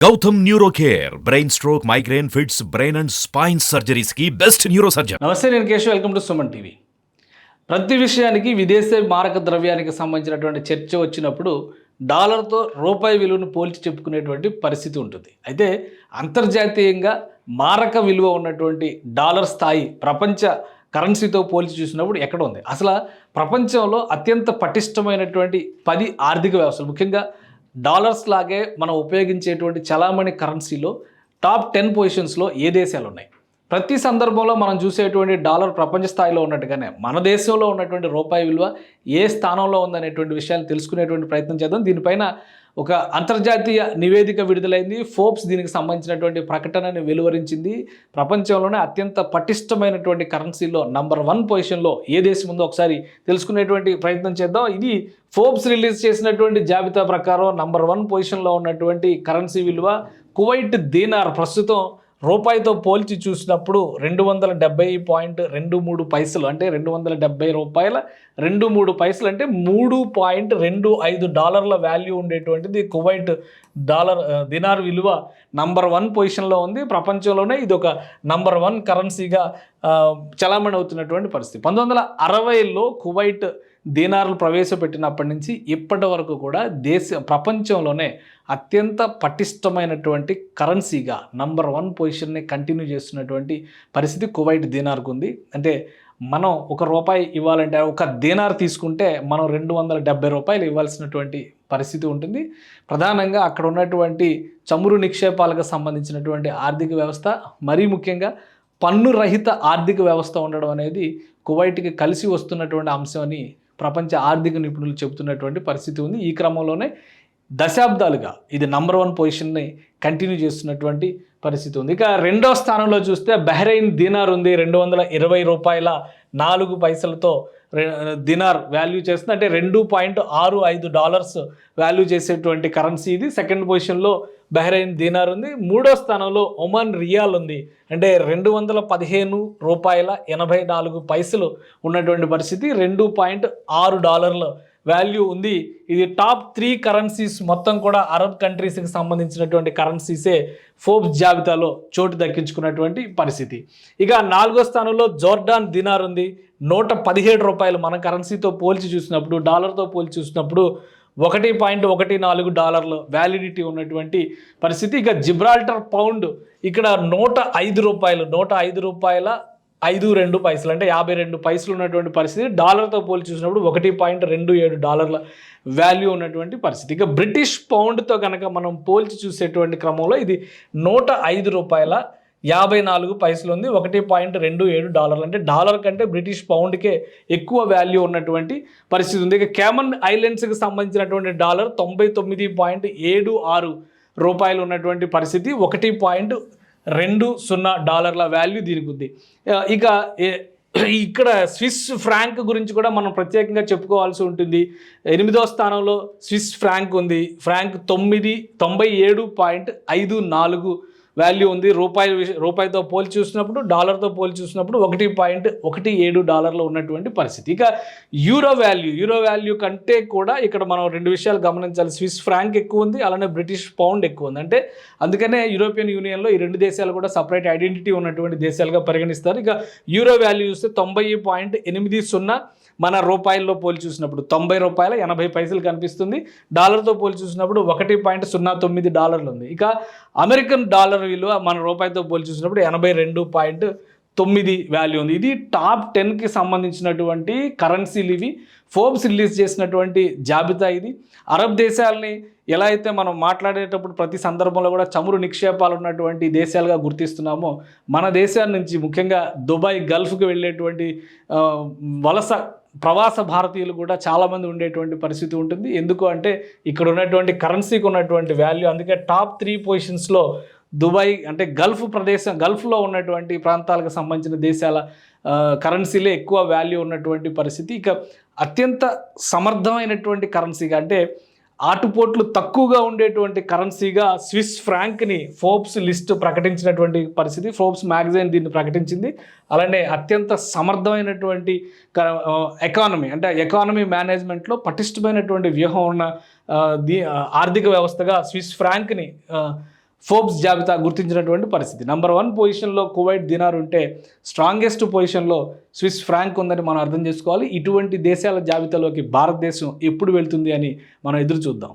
Gautam neuro care brain stroke migraine fits brain and spine సర్జరీస్కి best neuro surgeon నమస్తే నేను Keshav. Welcome to Suman TV. ప్రతి విషయానికి విదేశీ మారక ద్రవ్యానికి సంబంధించినటువంటి చర్చ వచ్చినప్పుడు డాలర్తో రూపాయి విలువను పోల్చి చెప్పుకునేటువంటి పరిస్థితి ఉంటుంది. అయితే అంతర్జాతీయంగా మారక విలువ ఉన్నటువంటి డాలర్ స్థాయి ప్రపంచ కరెన్సీతో పోల్చి చూసినప్పుడు ఎక్కడ ఉంది? అసలు ప్రపంచంలో అత్యంత పటిష్టమైనటువంటి పది ఆర్థిక వ్యవస్థలు ముఖ్యంగా డాలర్స్ లాగే మనం ఉపయోగించేటువంటి చలామణి కరెన్సీలో టాప్ టెన్ పొజిషన్స్లో ఏ దేశాలు ఉన్నాయి ప్రతి సందర్భంలో మనం చూసేటువంటి డాలర్ ప్రపంచ స్థాయిలో ఉన్నట్టుగానే మన దేశంలో ఉన్నటువంటి రూపాయి విలువ ఏ స్థానంలో ఉందనేటువంటి విషయాలు తెలుసుకునేటువంటి ప్రయత్నం చేద్దాం. దీనిపైన ఒక అంతర్జాతీయ నివేదిక విడుదలైంది. ఫోర్బ్స్ దీనికి సంబంధించినటువంటి ప్రకటనని వెలువరించింది. ప్రపంచంలోనే అత్యంత పటిష్టమైనటువంటి కరెన్సీలో నంబర్ వన్ పొజిషన్లో ఏ దేశం ఉందో ఒకసారి తెలుసుకునేటువంటి ప్రయత్నం చేద్దాం. ఇది ఫోర్బ్స్ రిలీజ్ చేసినటువంటి జాబితా ప్రకారం నంబర్ వన్ పొజిషన్లో ఉన్నటువంటి కరెన్సీ విలువ కువైట్ దీనార్ ప్రస్తుతం రూపాయితో పోల్చి చూసినప్పుడు రెండు వందల డెబ్బై పాయింట్ రెండు మూడు పైసలు అంటే రెండు వందల డెబ్బై రూపాయల రెండు మూడు పైసలు అంటే మూడు పాయింట్ రెండు ఐదు డాలర్ల వాల్యూ ఉండేటువంటిది కువైట్ డాలర్ దినార్ విలువ నంబర్ వన్ పొజిషన్లో ఉంది. ప్రపంచంలోనే ఇది ఒక నంబర్ వన్ కరెన్సీగా చలామణి అవుతున్నటువంటి పరిస్థితి. పంతొమ్మిది వందల అరవైలో కువైట్ దీనార్లు ప్రవేశపెట్టినప్పటి నుంచి ఇప్పటి వరకు కూడా దేశ ప్రపంచంలోనే అత్యంత పటిష్టమైనటువంటి కరెన్సీగా నంబర్ వన్ పొజిషన్ని కంటిన్యూ చేస్తున్నటువంటి పరిస్థితి కువైట్ దీనార్కు ఉంది. అంటే మనం ఒక రూపాయి ఇవ్వాలంటే ఒక దీనార్ తీసుకుంటే మనం రెండు వందల డెబ్బై రూపాయలు ఇవ్వాల్సినటువంటి పరిస్థితి ఉంటుంది. ప్రధానంగా అక్కడ ఉన్నటువంటి చమురు నిక్షేపాలకు సంబంధించినటువంటి ఆర్థిక వ్యవస్థ మరీ ముఖ్యంగా పన్ను రహిత ఆర్థిక వ్యవస్థ ఉండడం అనేది కువైట్కి కలిసి వస్తున్నటువంటి అంశం అని ప్రపంచ ఆర్థిక నిపుణులు చెబుతున్నటువంటి పరిస్థితి ఉంది. ఈ క్రమంలోనే దశాబ్దాలుగా ఇది నంబర్ వన్ పొజిషన్ని కంటిన్యూ చేస్తున్నటువంటి పరిస్థితి ఉంది. ఇక రెండో స్థానంలో చూస్తే బహ్రెయిన్ దినార్ ఉంది. రెండు వందల ఇరవై రూపాయల నాలుగు పైసలతో దినార్ వాల్యూ చేస్తుంది. అంటే రెండు పాయింట్ ఆరు ఐదు డాలర్స్ వాల్యూ చేసేటువంటి కరెన్సీ ఇది. సెకండ్ పొజిషన్లో బహ్రెయిన్ దీనార్ ఉంది. మూడో స్థానంలో ఒమన్ రియాల్ ఉంది. అంటే రెండు వందల పదిహేను రూపాయల ఎనభై నాలుగు పైసలు ఉన్నటువంటి పరిస్థితి. రెండు పాయింట్ ఆరు డాలర్ల వాల్యూ ఉంది. ఇది టాప్ త్రీ కరెన్సీస్ మొత్తం కూడా అరబ్ కంట్రీస్కి సంబంధించినటువంటి కరెన్సీసే ఫోర్బ్స్ జాబితాలో చోటు దక్కించుకున్నటువంటి పరిస్థితి. ఇక నాలుగో స్థానంలో జోర్డాన్ దినార్ ఉంది. నూట పదిహేడు రూపాయలు మన కరెన్సీతో పోల్చి చూసినప్పుడు డాలర్తో పోల్చి చూసినప్పుడు ఒకటి పాయింట్ ఒకటి నాలుగు డాలర్లు వ్యాలిడిటీ ఉన్నటువంటి పరిస్థితి. ఇక జిబ్రాల్టర్ పౌండ్ ఇక్కడ నూట ఐదు రూపాయలు నూట ఐదు రూపాయల ఐదు రెండు పైసలు అంటే యాభై రెండు పైసలు ఉన్నటువంటి పరిస్థితి. డాలర్తో పోల్చి చూసినప్పుడు ఒకటి పాయింట్ రెండు ఏడు డాలర్ల వాల్యూ ఉన్నటువంటి పరిస్థితి. ఇక బ్రిటిష్ పౌండ్తో కనుక మనం పోల్చి చూసేటువంటి క్రమంలో ఇది నూట ఐదు రూపాయల యాభై నాలుగు పైసలు ఉంది. ఒకటి పాయింట్ రెండు ఏడు డాలర్లు. అంటే డాలర్ కంటే బ్రిటిష్ పౌండ్కే ఎక్కువ వాల్యూ ఉన్నటువంటి పరిస్థితి ఉంది. ఇక క్యామన్ ఐలాండ్స్కి సంబంధించినటువంటి డాలర్ తొంభై తొమ్మిది పాయింట్ ఏడు ఆరు రూపాయలు ఉన్నటువంటి పరిస్థితి. ఒకటి పాయింట్ రెండు సున్నా డాలర్ల వాల్యూ దీనికి ఉంది. ఇక ఇక్కడ స్విస్ ఫ్రాంక్ గురించి కూడా మనం ప్రత్యేకంగా చెప్పుకోవాల్సి ఉంటుంది. ఎనిమిదో స్థానంలో స్విస్ ఫ్రాంక్ ఉంది. ఫ్రాంక్ తొమ్మిది తొంభై ఏడు పాయింట్ ఐదు నాలుగు వాల్యూ ఉంది. రూపాయి రూపాయితో పోల్చి చూసినప్పుడు డాలర్తో పోల్చి చూసినప్పుడు ఒకటి పాయింట్ ఒకటి ఏడు డాలర్లో ఉన్నటువంటి పరిస్థితి. ఇక యూరో వాల్యూ యూరో వాల్యూ కంటే కూడా ఇక్కడ మనం రెండు విషయాలు గమనించాలి. స్విస్ ఫ్రాంక్ ఎక్కువ ఉంది అలానే బ్రిటిష్ పౌండ్ ఎక్కువ ఉంది. అంటే అందుకనే యూరోపియన్ యూనియన్లో ఈ రెండు దేశాలు కూడా సపరేట్ ఐడెంటిటీ ఉన్నటువంటి దేశాలుగా పరిగణిస్తారు. ఇక యూరో వాల్యూ చూస్తే తొంభై పాయింట్ ఎనిమిది సున్నా మన రూపాయల్లో పోల్చి చూసినప్పుడు తొంభై రూపాయల ఎనభై పైసలు కనిపిస్తుంది. డాలర్తో పోల్చి చూసినప్పుడు ఒకటి పాయింట్ సున్నా తొమ్మిది డాలర్లు ఉంది. ఇక అమెరికన్ డాలర్ విలువ మన రూపాయితో పోల్చి చూసినప్పుడు ఎనభై రెండు పాయింట్ తొమ్మిది వాల్యూ ఉంది. ఇది టాప్ టెన్కి సంబంధించినటువంటి కరెన్సీలు ఇవి ఫోర్బ్స్ రిలీజ్ చేసినటువంటి జాబితా ఇది. అరబ్ దేశాలని ఎలా అయితే మనం మాట్లాడేటప్పుడు ప్రతి సందర్భంలో కూడా చమురు నిక్షేపాలు ఉన్నటువంటి దేశాలుగా గుర్తిస్తున్నామో మన దేశాల నుంచి ముఖ్యంగా దుబాయ్ గల్ఫ్కి వెళ్ళేటువంటి వలస ప్రవాస భారతీయులు కూడా చాలామంది ఉండేటువంటి పరిస్థితి ఉంటుంది. ఎందుకు అంటే ఇక్కడ ఉన్నటువంటి కరెన్సీకి ఉన్నటువంటి వాల్యూ అందుకే టాప్ త్రీ పొజిషన్స్లో దుబాయ్ అంటే గల్ఫ్ ప్రదేశం గల్ఫ్లో ఉన్నటువంటి ప్రాంతాలకు సంబంధించిన దేశాల కరెన్సీలే ఎక్కువ వాల్యూ ఉన్నటువంటి పరిస్థితి. ఇక అత్యంత సమర్థమైనటువంటి కరెన్సీగా అంటే ఆటుపోట్లు తక్కువగా ఉండేటువంటి కరెన్సీగా స్విస్ ఫ్రాంక్ని ఫోర్బ్స్ లిస్ట్ ప్రకటించినటువంటి పరిస్థితి. ఫోర్బ్స్ మ్యాగజైన్ దీన్ని ప్రకటించింది. అలానే అత్యంత సమర్థమైనటువంటి ఎకానమీ అంటే ఎకానమీ మేనేజ్మెంట్లో పటిష్టమైనటువంటి వ్యూహం ఉన్న దీ ఆర్థిక వ్యవస్థగా స్విస్ ఫ్రాంక్ని ఫోర్బ్స్ జాబితా గుర్తించినటువంటి పరిస్థితి. నంబర్ వన్ పొజిషన్లో కువైట్ దినార్ ఉంటే స్ట్రాంగెస్ట్ పొజిషన్లో స్విస్ ఫ్రాంక్ ఉందని మనం అర్థం చేసుకోవాలి. ఇటువంటి దేశాల జాబితాలోకి భారతదేశం ఎప్పుడు వెళ్తుంది అని మనం ఎదురు చూద్దాం.